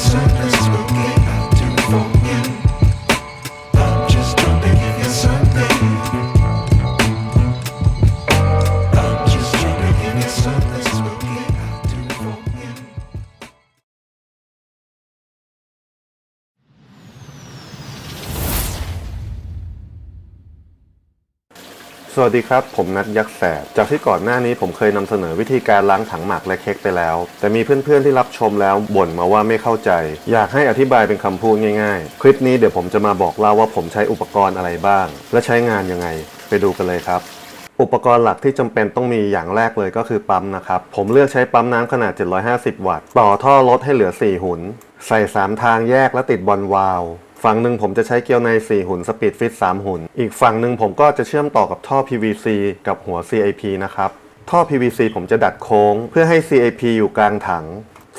It's so. สวัสดีครับ ผมนัทยักษ์แสบ จากที่ก่อนหน้านี้ผมเคยนำเสนอวิธีการล้างถังหมักและเค้กไปแล้ว แต่มีเพื่อนๆที่รับชมแล้วบ่นมาว่าไม่เข้าใจ อยากให้อธิบายเป็นคำพูดง่ายๆ คลิปนี้เดี๋ยวผมจะมาบอกเล่าว่าผมใช้อุปกรณ์อะไรบ้าง และใช้งานยังไง ไปดูกันเลยครับอุปกรณ์หลักที่จำเป็นต้องมีอย่างแรกเลยก็คือปั๊มนะครับ ผมเลือกใช้ปั๊มน้ำขนาด 750 วัตต์ ต่อท่อรถให้เหลือ 4 หุน ใส่ 3 ทางแยกและติดบอลวาล์ว ฝั่งหนึ่งผมจะใช้เกลียวใน 4 หุนสปีดฟิต3หุนอีกฝั่งหนึ่งผมก็จะเชื่อมต่อกับท่อ PVC กับหัว CIP นะครับ ท่อ PVC ผมจะดัดโค้ง เพื่อให้ CIP อยู่กลางถัง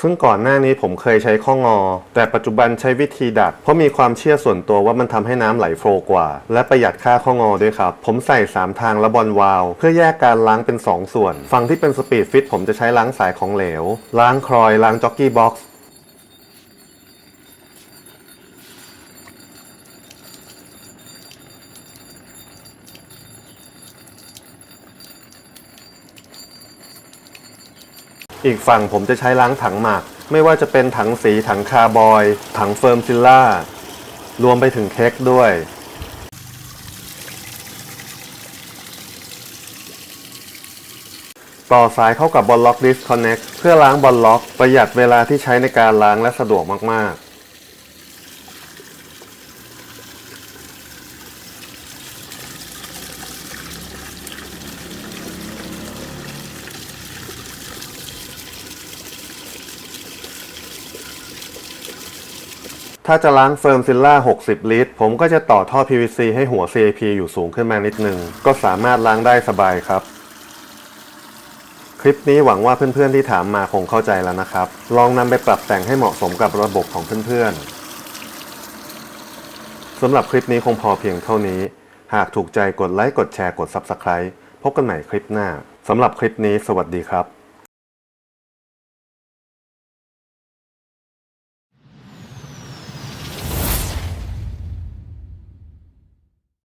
ซึ่งก่อนหน้านี้ผมเคยใช้ข้องอ แต่ปัจจุบันใช้วิธีดัด เพราะมีความเชื่อส่วนตัวว่ามันทำให้น้ำไหลโฟกว่า และประหยัดค่าข้องอด้วยครับ ผมใส่ 3 ทางและบอลวาลเพื่อแยกการล้างเป็น 2 ส่วน ฝั่งที่เป็นสปีดฟิตผมจะใช้ล้างสายของเหลว ล้างครอยล้างจ็อกกี้บ็อกซ์ อีกฝั่งผมจะใช้ล้างถังหมัก ไม่ว่าจะเป็นถังสีถังคาร์บอย ถังเฟิร์มซิลล่ารวมไปถึงเค้กด้วย ต่อสายเข้ากับบอลล็อก Disconnect เพื่อล้างบอลล็อก ประหยัดเวลาที่ใช้ในการล้างและสะดวกมาก ๆ ถ้าจะล้างเฟิร์มซิลล่า 60 ลิตร ผมก็จะต่อท่อ PVC ให้หัว CAP อยู่สูงขึ้นมานิดนึง ก็สามารถล้างได้สบายครับ คลิปนี้หวังว่าเพื่อนๆที่ถามมาคงเข้าใจแล้วนะครับ ลองนำไปปรับแต่งให้เหมาะสมกับระบบของเพื่อนๆสำหรับคลิปนี้คงพอเพียงเท่านี้ หากถูกใจกดไลค์กดแชร์กด Subscribe พบกันใหม่คลิปหน้าสำหรับคลิปนี้สวัสดีครับ